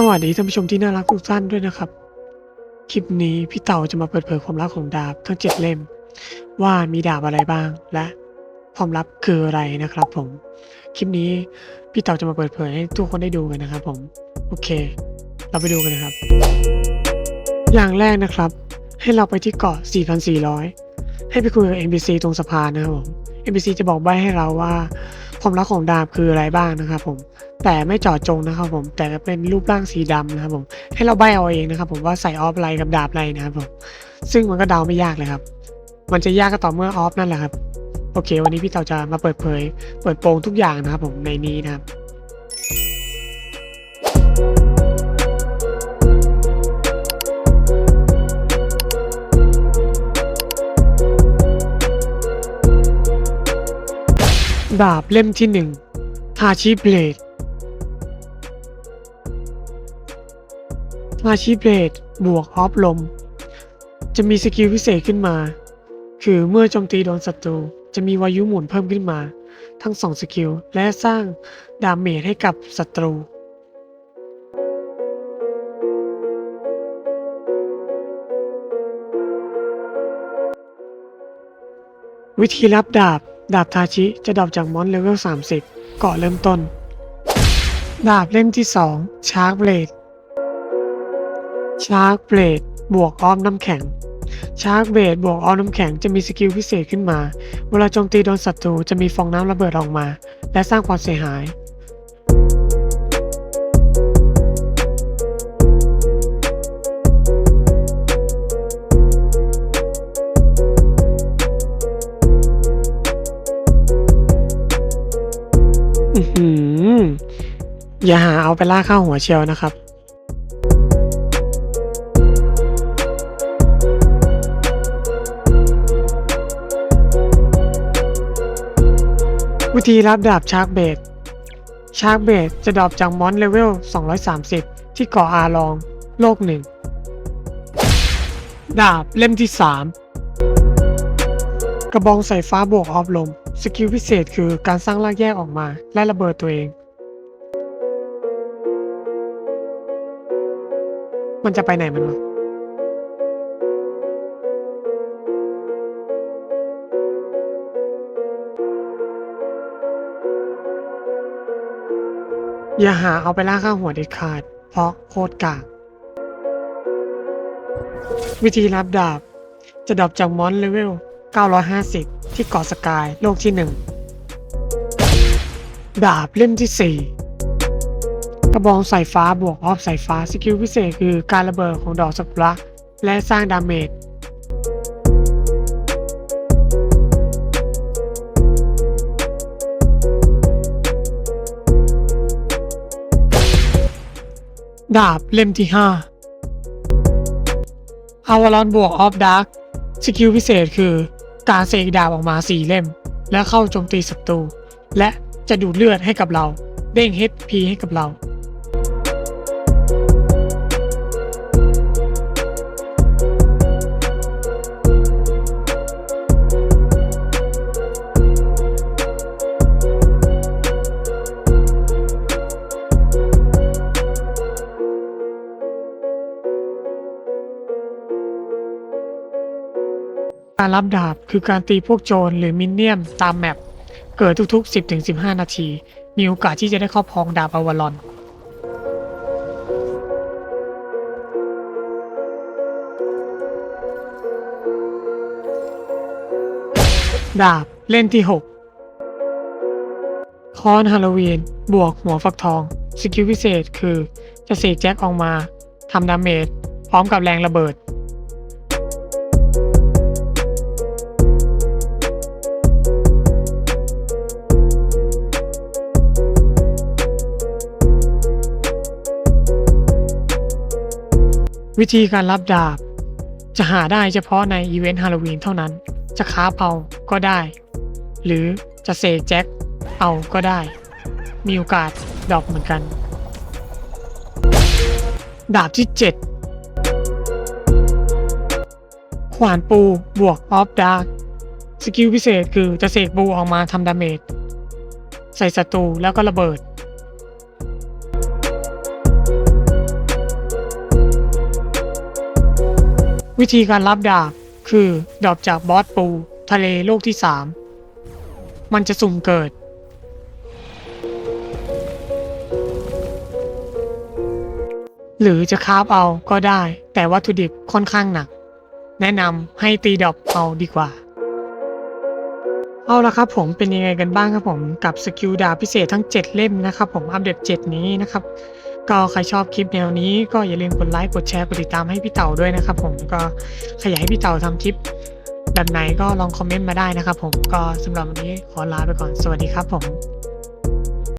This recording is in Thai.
สวัสดีท่านผู้ชมที่น่ารักทุกท่านด้วยนะครับ คลิปนี้พี่เต่าจะมาเปิดเผยความลับของดาบทั้งเจ็ดเล่ม ว่ามีดาบอะไรบ้าง และความลับคืออะไรนะครับ ผม คลิปนี้พี่เต่าจะมาเปิดเผยให้ทุกคนได้ดูกันนะครับ ผม โอเค เราไปดูกันนะครับ อย่างแรกนะครับ ให้เราไปที่เกาะ 4,400 ให้ไปคุยกับ NPC ตรงสะพานนะครับผม NPC จะบอกใบให้เราว่า ความลับของดาบคืออะไรบ้างนะครับผมแต่ไม่เจาะจงนะครับผมแต่เป็นรูปร่างสีดำนะครับผมให้เราใบเอาเองนะครับผมว่าใส่ออฟอะไรกับดาบอะไรนะครับผมซึ่งมันก็เดาไม่ยากเลยครับ มันจะยากก็ต่อเมื่อออฟนั่นแหละครับโอเค วันนี้พี่เต่าจะมาเปิดเผย เปิดโปงทุกอย่างนะครับผมในนี้นะครับ ดาบเล่มที่หนึ่งทาชิเบลดทาชิเบลดบวกออฟลม จะมีสกิลพิเศษขึ้นมา คือเมื่อโจมตีโดนศัตรู จะมีวายุหมุนเพิ่มขึ้นมา ทั้งสองสกิล และสร้างดาเมจให้กับศัตรูวิธีรับดาบ ดาบทาชิจะดรอปจากมอนเลเวล 30 เกาะเริ่มต้น ดาบเล่มที่ 2 ชาร์กเบลด ชาร์กเบลดบวกอ้อมน้ำแข็ง ชาร์กเบลดบวกอ้อมน้ำแข็งจะมีสกิลพิเศษขึ้นมา เวลาโจมตีโดนศัตรูจะมีฟองน้ำระเบิดออกมา และสร้างความเสียหาย อย่าหาเอาไปล่าข้าวหัวเชียวนะครับวิธีรับดาบชาร์กเบดชาร์กเบดจะดรอปจากมอนเลเวล 230 ที่เกาะอาลอง โลกหนึ่ง ดาบเล่มที่ 3 กระบองสายฟ้าบวกออฟลม สกิลพิเศษคือการสร้างรากแยกออกมา และระเบิดตัวเอง มันจะไปไหนมันวะอย่าหาเอาไปล่าข้างหัวเด็ดขาด เพราะโคตรกาก วิธีรับดาบ จะดรอปจากมอนเลเวล 950 ที่เกาะสกาย โลกที่ 1 ดาบเล่มที่ 4 กระบองสายฟ้าบวกออฟสายฟ้าสกิลพิเศษคือการระเบิดของดอกสักุระและสร้างดาเมจดาบเล่มที่ 5 อาวารอนบวกออฟดาร์กสกิลพิเศษคือ การเสกดาบออกมา 4 เล่ม และเข้าโจมตีศัตรู และจะดูดเลือดให้กับเรา เด้ง HP ให้กับเรา การรับดาบคือการตีพวกโจรหรือมินเนี่ยมตามแมปเกิดทุกๆ 10-15 นาที มีโอกาสที่จะได้ครอบครองดาบอวารอนดาบเล่นที่ 6 คอนฮาโลวีน บวกหัวฟักทอง สกิลพิเศษคือจะเสกแจ็คออกมาทำดาเมจพร้อมกับแรงระเบิด วิธีการรับดาบ จะหาได้เฉพาะในอีเวนต์ฮาโลวีนเท่านั้น จะค้าเผาก็ได้ หรือจะเสกแจ็คเอาก็ได้ มีโอกาสดอปเหมือนกัน ดาบที่ 7 ขวานปูบวกออฟดาร์กสกิลพิเศษคือจะเสกปูออกมาทำดาเมจใส่ศัตรูแล้วก็ระเบิด วิธีการรับดาบคือดรอปจากบอสปู ทะเลโลกที่ 3 มันจะสุ่มเกิด หรือจะคาฟเอาก็ได้ แต่วัตถุดิบค่อนข้างหนัก แนะนำให้ตีดรอปเอาดีกว่า เอาละครับผมเป็นยังไงกันบ้างครับผมกับสกิลดาบพิเศษทั้ง 7 เล่มนะครับผมอัปเดต 7 นี้นะครับ ก็ใครชอบคลิปแนวนี้ก็อย่าลืมกดไลค์กดแชร์กดติดตามให้พี่เต่าด้วยนะครับผมก็ใครอยากให้พี่เต่าทำคลิปแบบไหนก็ลองคอมเมนต์มาได้นะครับผมก็สำหรับวันนี้ขอลาไปก่อนสวัสดีครับผม